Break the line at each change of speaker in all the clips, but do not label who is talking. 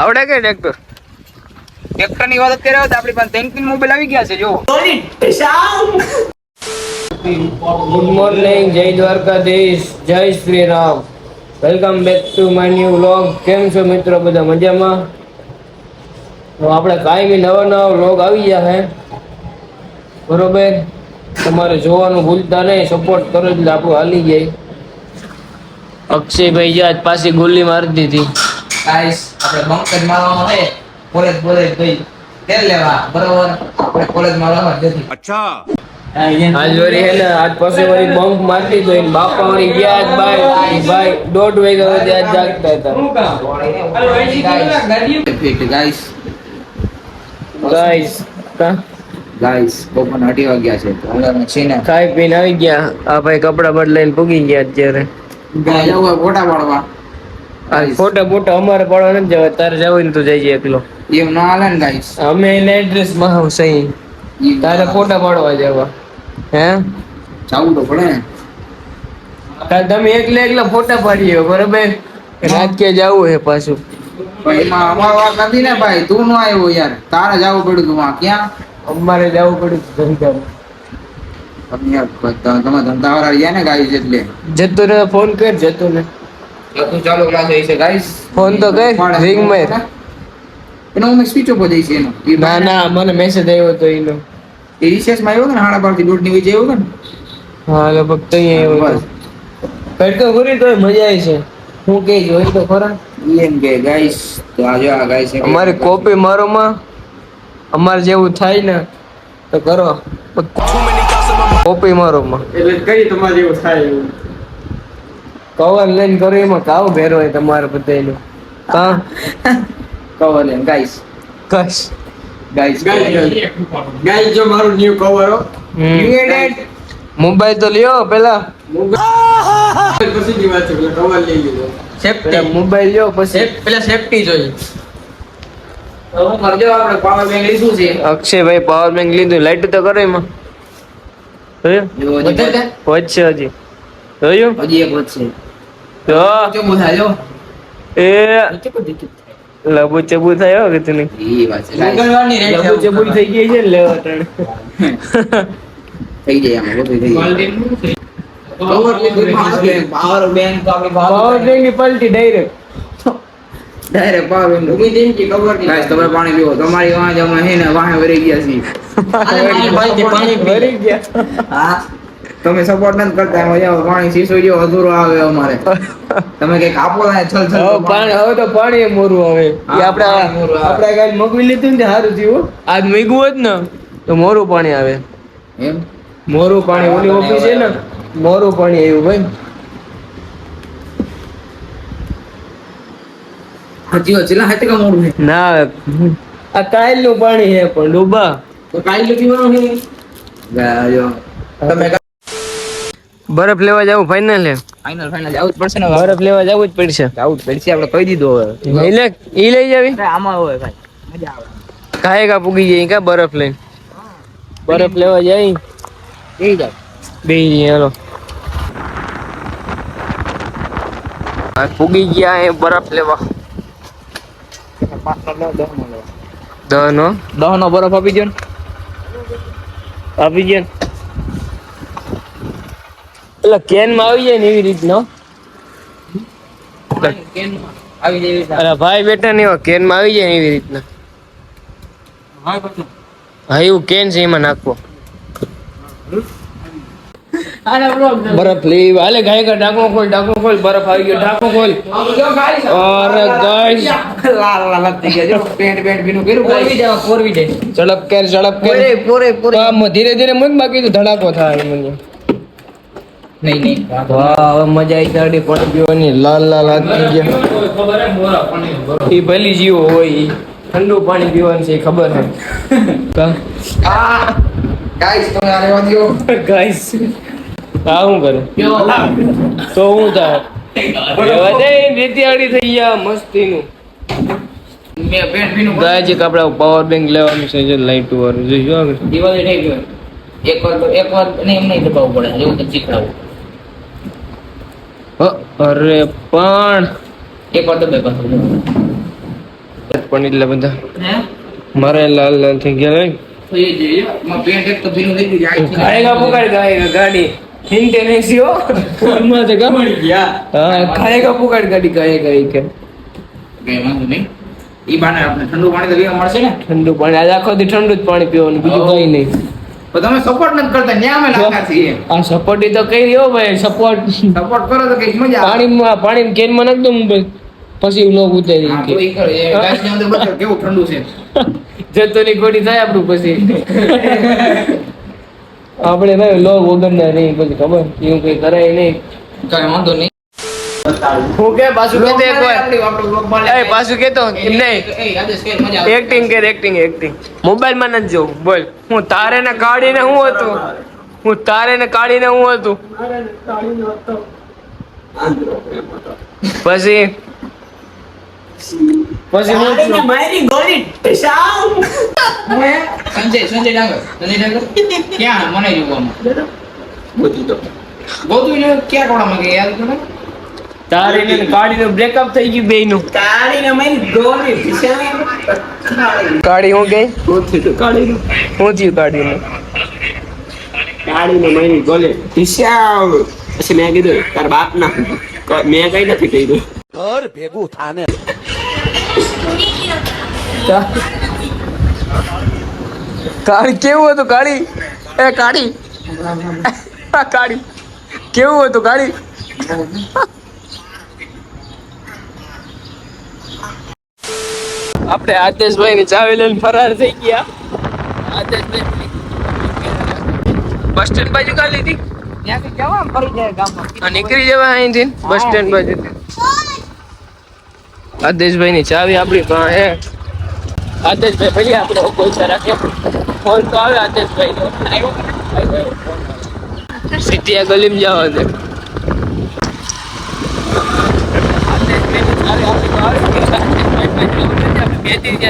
આવડે કે ટ્રેક્ટર
ટ્રેક્ટરની વાત અત્યારે આવે તો આપણી પાસે ત્રણ ત્રણ મોબાઈલ આવી ગયા છે જો
ગુડ મોર્નિંગ જય દ્વારકાધીશ જય Shri Ram welcome back to my new vlog કેમ છો મિત્રો બધા? મજામાં? તો આપણે કાયમી નવા નવા વ્લોગ આવી ગયા છે. બરોબર? તમારે જોવાનું ભૂલતા નહીં સપોર્ટ કરો એટલે આપણું હાલી જાય. અક્ષયભાઈ જે આજ પાછી ગોલી મારી દીધી.
ગાઈસ આપણે બંકજ મારવાનો છે કોલેજ બોલેજ ભાઈ. તેલ લેવા? બરોબર? આપણે કોલેજમાં રહેવા જતી
આજ વળી હે ને આજ પાસે વળી બંક મારતી તો એને બાપા વળી ગયા આજ ભાઈ. ભાઈ દોઢ વાગ્યા સુધી આજ જાગતા હતા.
ગાઈસ
ગાઈસ
અઢી વાગ્યા છે. છીને
ખાઈ પીને આવી ગયા. આ ભાઈ કપડા બદલાઈને પૂગી ગયા અત્યારે.
ફોટા પાડવા.
આ ફોટા બોટા અમારે પડવા નથી જવા. તારે જવું ને તો જઈએ એકલો.
એમ ના હાલે ને ગાઈસ
અમે એને એડ્રેસમાં હું સહી તારે ફોટા પાડવા જવા. હે?
જવું તો પડે
તારે તમે એકલા એકલા ફોટા પાડીએ રાત રાજકીય જવું હે પાછું.
એમાં અમારો વાત નથી ને ભાઈ. તું નો આવ્યો યાર. તારે જવું પડ્યું તું માં ક્યાં?
અમારે જવું પડ્યું
તું બધા તમે ધંધા વાળા ગયા ને ગાઈસ એટલે.
જતો ને ફોન કર જતો ને
તું ચાલુ ક્લાસ હોય છે ગાઈસ
ફોન તો કર રિંગ માર.
એનો હું સ્વિચ ઓફ થઈ છે એનો
ના ના મને મેસેજ આવ્યો તો એનો.
એ રિસેસમાં આવ્યો ને સાડા બારથી દોઢની વચ્ચે આવ્યો ને?
હા લગભગ તો અહીંયા આવ્યો તો કઈ તો મજા આવી છે. હું કે જોઈ તો ખરા.
એમ કે ગાઈસ તો આ ગાઈસ
અમારી કોપી મારો માં અમારે જેવું થાય ને તો કરો. કોપી મારો માં
એટલે કઈ તમારે જેવું થાય એવું?
કવર લઈને કરો એમાં કાવ ભેરો હોય તમારે બધાયનું. કા
કવર લઈને ગાઈસ
કશ
ગાઈસ
ગાય ગાય જો મારું ન્યુ કવર હો.
મોબાઈલ તો લ્યો પેલા.
પછી ની વાત છે પેલા કવર લઈ લીધો.
સેફટી
મોબાઈલ લ્યો પછી.
પેલા સેફટી જોઈએ. હું પાવર બેંક લીધું છે.
અક્ષયભાઈ પાવર બેંક લીધું લાઈટ તો કરો એમાં. જોયું
હજી.
વધશે. હજી. જોયું
હજી એક વધશે.
તો?
જો બધા જો.
એ લબુ ચબુ થયો કે તું
એ વાત છે. guys.
મંગળવારની રેટ
લબુ ચબુ થઈ ગઈ છે લે વટણ
થઈ જાય આમ બધું થઈ જાય પાવર બેંક તો આપણી
પાવર બેંકની પલટી ડાયરેક્ટ
ડાયરેક્ટ પાવર બેંક ઉમી દેન કે કવર ગાઈસ તમે પાણી પીવો. તમારી વાંજ અમે હે ને વાહે વરી ગયા છે પાણી
ભરી ગયા.
હા. તમે સપોર્ટ નથી કરતા એમાં પાણી જેવો અધૂરો આવે અમારે. તમે કંઈક આપો ને છલ છલ.
પાણી હવે તો પાણી મોરું આવે. એ આપણે
મોરું
આપણે કાલ મગવી લીધું ને સારું થયું આજ મેગવું જ ને. તો મોરું પાણી આવે.
એમ?
મોરું પાણી ઓલી ઓફિસ છે ને મોરું પાણી આવ્યું ભાઈ.
હજી હજી હાથે કા મોડું છે.
ના આ કાયલનું પાણી છે પણ ડૂબા.
તો કાઈ પીવાનું છે? ગાયો તમે
બરફ લેવા જવું ફાઇનલ હે
ફાઇનલ ફાઇનલ આવું જ પડશે ને
બરફ લેવા જવું જ પડશે.
આવું જ પડશે આપણે કહી દીધું હવે.
ઈ લે ઈ લઈ જાવી?
અરે આમાં હોય ભાઈ. મજા આવે.
કાંઈ કા પૂગી જાય કા બરફ લઈને? બરફ લેવા જાય.
એ જાય
બે હાલો. આ પૂગી ગયા એ બરફ લેવા. દહ નો
દહ નો બરફ આપી દો ને.
આપી ગયા પેલા કેનમાં આવી જાય ને એવી રીતનો?
આવી
અરે ભાઈ બેટા ને કેનમાં આવી જાય ને એવી રીતના? હા એવું કેન છે એમાં નાખવો. બરફ લઈ હાલે ગાય કા ડાકો ખોલ ડાકો ખોલ બરફ આવી ગયો. ડાકો ખોલ. અરે ગાઈસ
લાલ લાલ થઈ ગયા. જો પેન્ટ પેન્ટ ભીનું કર્યું.
પોરવી દેવા પોરવી દે
ઝડપ કેર ઝડપ કેર.
પૂરે પૂરે પૂરે.
ધીરે ધીરે મુક બાકી તો ધડાકો થાય મને.
નહીં નહીં.
વાહ હવે મજા આવી ગાડી પડી ગયોની લાલ લાલ હાથ થઈ ગયા. એ ભલી જીવો હોય ઠંડુ પાણી પીવાનું છે ખબર છે. કા?
ગાઈસ તમે આ રહેવા દ્યો.
ગાઈસ આ શું કરે? તો હું થાય એવા દે રેતી થઈ ગયા મસ્તીનું. ગાય આપણે પાવર બેંક લેવાનું છે જે લાઈટ વાળું. જોઈજો આગળ
દિવાળી થઈ ગયો એક વાર તો એક વાર નહીં એમ નહીં દબાવવું પડે એવું તો શીખડાવું
અરે પણ
એક વાર દબાઈ પાછો
પણ એટલા બધા. મારે લાલ લાલ થઈ ગયા
ઠંડુ પાણી
આજ આખો ઠંડુ જ પાણી પીવાનું બીજું કઈ નહીં.
તમે સપોર્ટ નથી કરતા ન્યા અમે લાગતા છીએ.
આ સપોર્ટ તો કઈ રહ્યો ભાઈ સપોર્ટ
સપોર્ટ કરો તો કઈ મજા
પાણીમાં પાણી કેનમાં નાખ દો બસ પછી લોક ઉતરી
કેવું ઠંડુ છે.
જતોની ગોડી થાય આપણું પછી. આપણે ભાઈ લોક વગર ના નહીં પછી ખબર? એવું કઈ કરાય નહીં.
કઈ વાંધો નહીં.
હું કે પાછું એક વાર
લે.
એ પાછું કેતો
એ,
એમ
એ,
નહીં.
એ, કે
એક્ટિંગ કર એક્ટિંગ એક્ટિંગ મોબાઈલમાં નથી જોવું. બોલ. હું તારે ને કાઢીને હું હતું? હું તારે ને કાઢીને હું હતું? પછી? પછી હું છું?
હું એ? સંજય સંજય ડાંગર. સંજય ડાંગર? ક્યાં મને જોવામાં. ગોતું ક્યાં કોણામાં ગયા યાદ કરો?
તારે ને નું બ્રેકઅપ થઈ ગયું બે નું? કાઢી હું ગઈ હું થયું કાઢીને
કાઢીને મહિની ગોલે હિસાબ પછી મેં કીધું તાર બાપ ના મેં કઈ નથી કીધું
કાળી કેવું હતું કાળી? એ કાળી. આ કાળી. કેવું હતું કાળી? આપણે આદેશભાઈ ની ચાવી લઈને ફરાર થઈ ગયા. આદેશભાઈ બસ સ્ટેન્ડ બાજુ કા લીધી.
ત્યાંથી જવા આમ ફરી જાય ગામમાં.
આ નીકળી જવા અહીંથી બસ સ્ટેન્ડ બાજુ. આદેશભાઈ ની ચાવી આપણી પાસે આદેશભાઈ ભલે આપણે પૈસા રાખે ફોન તો આવે આદેશભાઈ સીધી આ ગલીમાં જવા દે.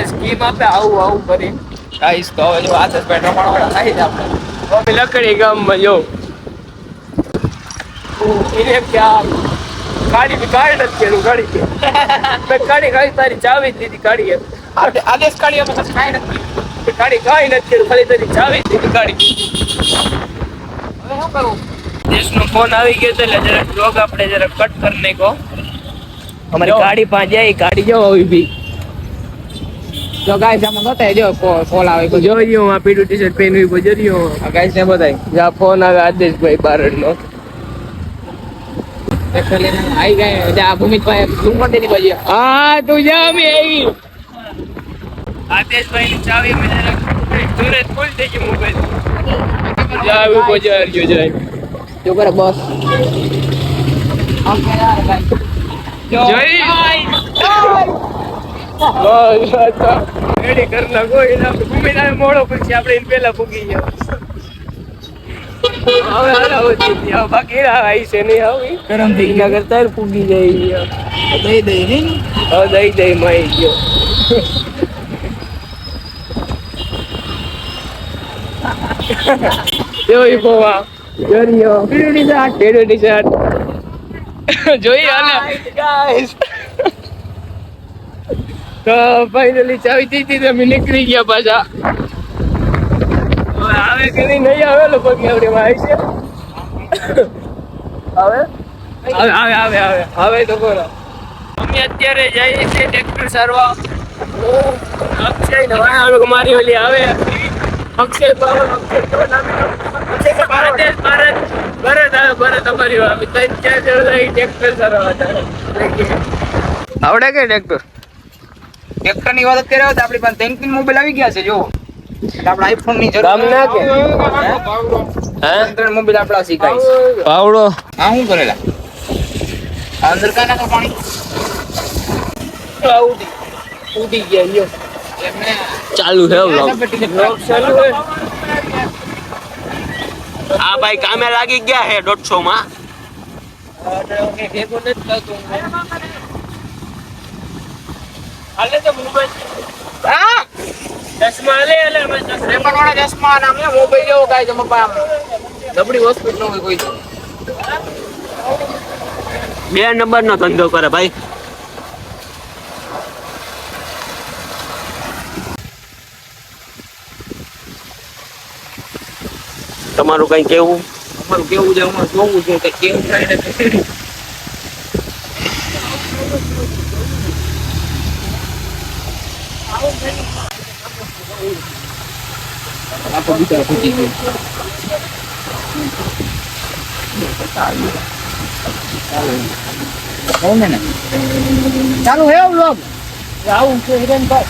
સ્કીમ આપે આવું આવું કરી આઈસ તો હવે જો રમણવાળા થાય છે આપણે લકડી ગામમાં જો એને ક્યાં ગાડી ગાડી નથી કેળું ગાડી ગાડી ગાડી તારી ચાવી જ દીધી ગાડી
આદેશ કાઢી અમે કાંઈ નથી
ગાડી ગાડી નથી ખાલી તારી ચાવી જ દીધી ગાડી
હવે શું કરવું
દેશનો ફોન આવી ગયો છે એટલે જરાક બ્લોગ આપણે જરાક કટ કરી નાખો અમારી
જો.
ગાડી પાસે જાય ગાડી જો આવી બી
જો ગાઈસ આમાં બતાય જો કોલ આવે
જો યો આ પીડું ટી શર્ટ પહેર્યું બજર્યો
આ ગાઈસ ને બતાય
જા ફોન આવે આદેશભાઈ બારડનો.
એકચ્યુઅલી આઈ ગયા એટલે આ ભૂમિકભાઈ ઝૂમ કરી દેની બાજુ
હા તું જા અમે આવી આદેશભાઈ ની ચાવી મેં જરાક ફૂલ થઈ ગયું મોબાઈલ. ચાવી બજાર ગયો જાય.
જો કરે બસ.
રેડી કર નાખો એને આપણે જોઈ બોવા તો ફાઇનલી ચાવી દીધી તો અમે નીકળી ગયા પાછા. આવે કે નહીં નહીં આવે લગભગ એવડી માં આવી છે. આવે? આવે આવે આવે આવે. તો બોલો. અમે અત્યારે જઈએ છીએ ટ્રેક્ટર સારવા. અક્ષય ને વાહ મારી ઓલી આવે. અક્ષય અક્ષય ભારત? ભારત આવે ભરત અમારી આવે ત્રણ ચાર જણ ટ્રેક્ટર સારવા આવડે કે ટ્રેક્ટર
ટ્રેક્ટરની વાત અત્યારે આવે તો આપણી પાસે ત્રણ ત્રણ મોબાઈલ આવી ગયા છે જો આપણે આઈફોનની જરૂર
ગામના કે? હે?
ત્રણ મોબાઈલ આપણા શીખાય
પાવડો.
હા શું કરેલા? અંદર કાના તો પાણી.
ઉડી. ઉડી ગયા લ્યો. ચાલુ છે
વ્લોગ
ચાલુ છે.
આ ભાઈ કામે લાગી ગયા હે દોઢસો માં
ભેગું નથી થતું. ચશ્મા
હાલે મોબાઈલ જેવો કાંઈ છે મપ્પા હોસ્પિટલ હોય કોઈ
બે નંબર નો ધંધો કરે ભાઈ. તમારું કઈ કેવું
અમારું કેવું છે અમારું છે કે કેવું થાય તે. આખો બિચારો ખૂટી ગયો. ચાલે ને ચાલુ હે વ્લોગ આવું છે હિરેનભાઈ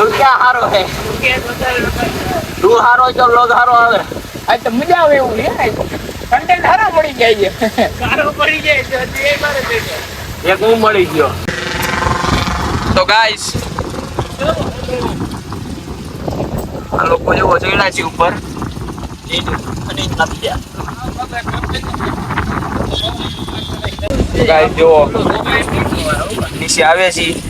તું ક્યાં હારો હે. તું હારો લોગ હારો આવે.
આ તો મજા આવે એવું છે કન્ટેન્ટ સારા મળી જાય છે. સારો મળી જાય છે હજી એ મારે
એક હું મળી ગયો. તો ગાઈસ આ લોકો જેવો ચડ્યા છે ઉપર. ગાઈસ જો નીચે આવે છે.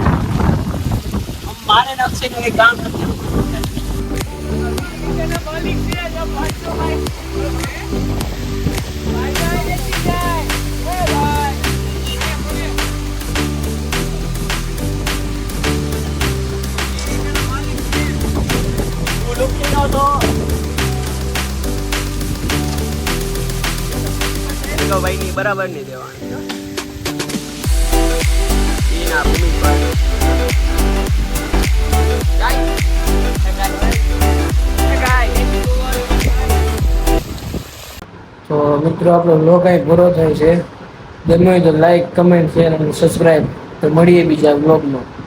મારે નકશે નું કામ નથી ભાઈ ની બરાબર નહીં દેવાની એના ભૂમિભાઈ
તો મિત્રો, આપણો લોક અહીં પૂરો થાય છે. ગમ્યો તો લાઈક કમેન્ટ શેર અને સબસ્ક્રાઈબ તો મળીએ બીજા બ્લોગમાં